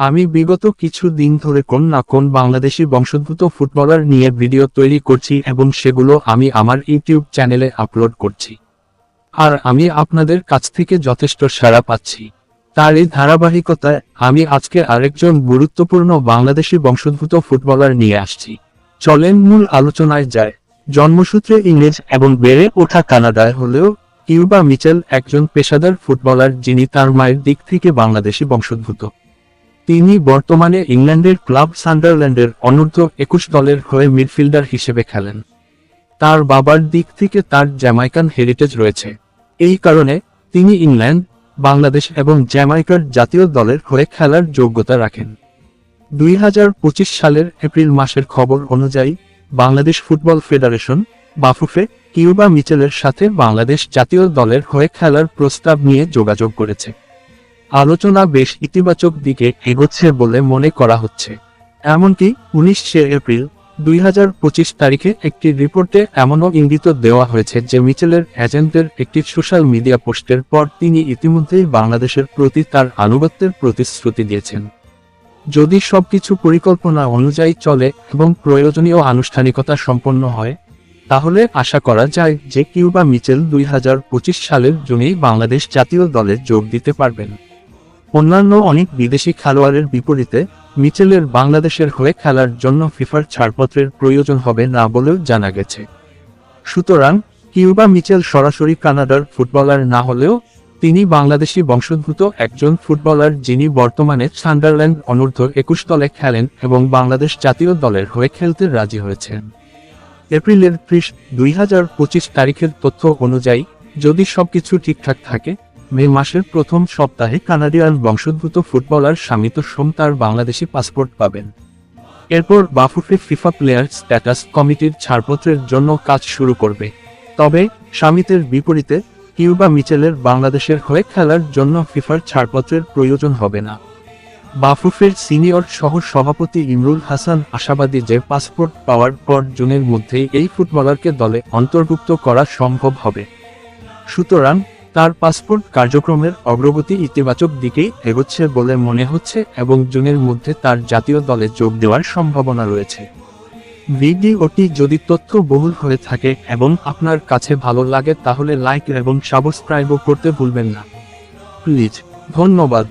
আমি বিগত কিছু দিন ধরে কোন না কোন বাংলাদেশি বংশোদ্ভূত ফুটবলার নিয়ে ভিডিও তৈরি করছি এবং সেগুলো আমি আমার ইউটিউব চ্যানেলে আপলোড করছি। আর আমি আপনাদের কাছ থেকে যথেষ্ট সাড়া পাচ্ছি। তার এই ধারাবাহিকতায় আমি আজকে আরেকজন গুরুত্বপূর্ণ বাংলাদেশি বংশোদ্ভূত ফুটবলার নিয়ে আসছি। চলেন মূল আলোচনায় যায় জন্মসূত্রে ইংরেজ এবং বেড়ে ওঠা কানাডায় হলেও কিউবা মিচেল একজন পেশাদার ফুটবলার যিনি তার মায়ের দিক থেকে বাংলাদেশি বংশোদ্ভূত। তিনি বর্তমানে ইংল্যান্ডের ক্লাব সান্ডারল্যান্ডের অনূর্ধ্ব একুশ দলের হয়ে মিডফিল্ডার হিসেবে খেলেন। তার বাবার দিক থেকে তার জ্যামাইকান হেরিটেজ রয়েছে। এই কারণে তিনি ইংল্যান্ড, বাংলাদেশ এবং জ্যামাইকার জাতীয় দলের হয়ে খেলার যোগ্যতা রাখেন। দুই হাজার পঁচিশ সালের এপ্রিল মাসের খবর অনুযায়ী Bangladesh football federation, Bafufe Cuba মিচেলের সাথে বাংলাদেশ জাতীয় দলের হয়ে খেলার প্রস্তাব নিয়ে যোগাযোগ করেছে। আলোচনা বেশ ইতিবাচক দিকে এগোচ্ছে বলে মনে করা হচ্ছে। এমনকি উনিশে এপ্রিল দুই হাজার পঁচিশ তারিখে একটি রিপোর্টে এমনও ইঙ্গিত দেওয়া হয়েছে যে মিচেলের এজেন্টদের একটি সোশ্যাল মিডিয়া পোস্টের পর তিনি ইতিমধ্যেই বাংলাদেশের প্রতি তার আনুগত্যের প্রতিশ্রুতি দিয়েছেন। যদি সবকিছু পরিকল্পনা অনুযায়ী চলে এবং প্রয়োজনীয় আনুষ্ঠানিকতা সম্পন্ন হয়, তাহলে আশা করা যায় যে কিউবা মিচেল দুই হাজার পঁচিশ সালের জুনেই বাংলাদেশ জাতীয় দলে যোগ দিতে পারবেন। অন্যান্য অনেক বিদেশি খেলোয়াড়ের বিপরীতে, মিচেলের বাংলাদেশের হয়ে খেলার জন্য ফিফার ছাড়পত্রের প্রয়োজন হবে না বলেও জানা গেছে। সুতরাং, কিউবা মিচেল সরাসরি কানাডার ফুটবলার না হলেও, তিনি বাংলাদেশি বংশোদ্ভূত একজন ফুটবলার যিনি বর্তমানে সান্ডারল্যান্ড অনূর্ধ্ব একুশ দলে খেলেন এবং বাংলাদেশ জাতীয় দলের হয়ে খেলতে রাজি হয়েছেন। এপ্রিলের ত্রিশ দুই তারিখের তথ্য অনুযায়ী, যদি সবকিছু ঠিকঠাক থাকে মে মাসের প্রথম সপ্তাহে কানাডিয়ান বংশোদ্ভূত ফুটবলার শামিত সোম তার বাংলাদেশি পাসপোর্ট পাবেন। এরপর বাফুফে ফিফা প্লেয়ার স্ট্যাটাস কমিটির ছাড়পত্রের জন্য কাজ শুরু করবে। তবে শামিতের বিপরীতে, কিউবা মিচেলের বাংলাদেশের হয়ে খেলার জন্য ফিফার ছাড়পত্রের প্রয়োজন হবে না। বাফুফের সিনিয়র সহ সভাপতি ইমরুল হাসান আশাবাদী যে পাসপোর্ট পাওয়ার পর জুনের মধ্যেই এই ফুটবলারকে দলে অন্তর্ভুক্ত করা সম্ভব হবে। সুতরাং তার পাসপোর্ট কার্যক্রমের অগ্রগতি ইতিবাচক দিকেই এগোচ্ছে বলে মনে হচ্ছে এবং জুনের মধ্যে তার জাতীয় দলে যোগ দেওয়ার সম্ভাবনা রয়েছে। ভিডিওটি যদি তথ্য বহুল হয়ে থাকে এবং আপনার কাছে ভালো লাগে তাহলে লাইক এবং সাবস্ক্রাইবও করতে ভুলবেন না। প্লিজ, ধন্যবাদ।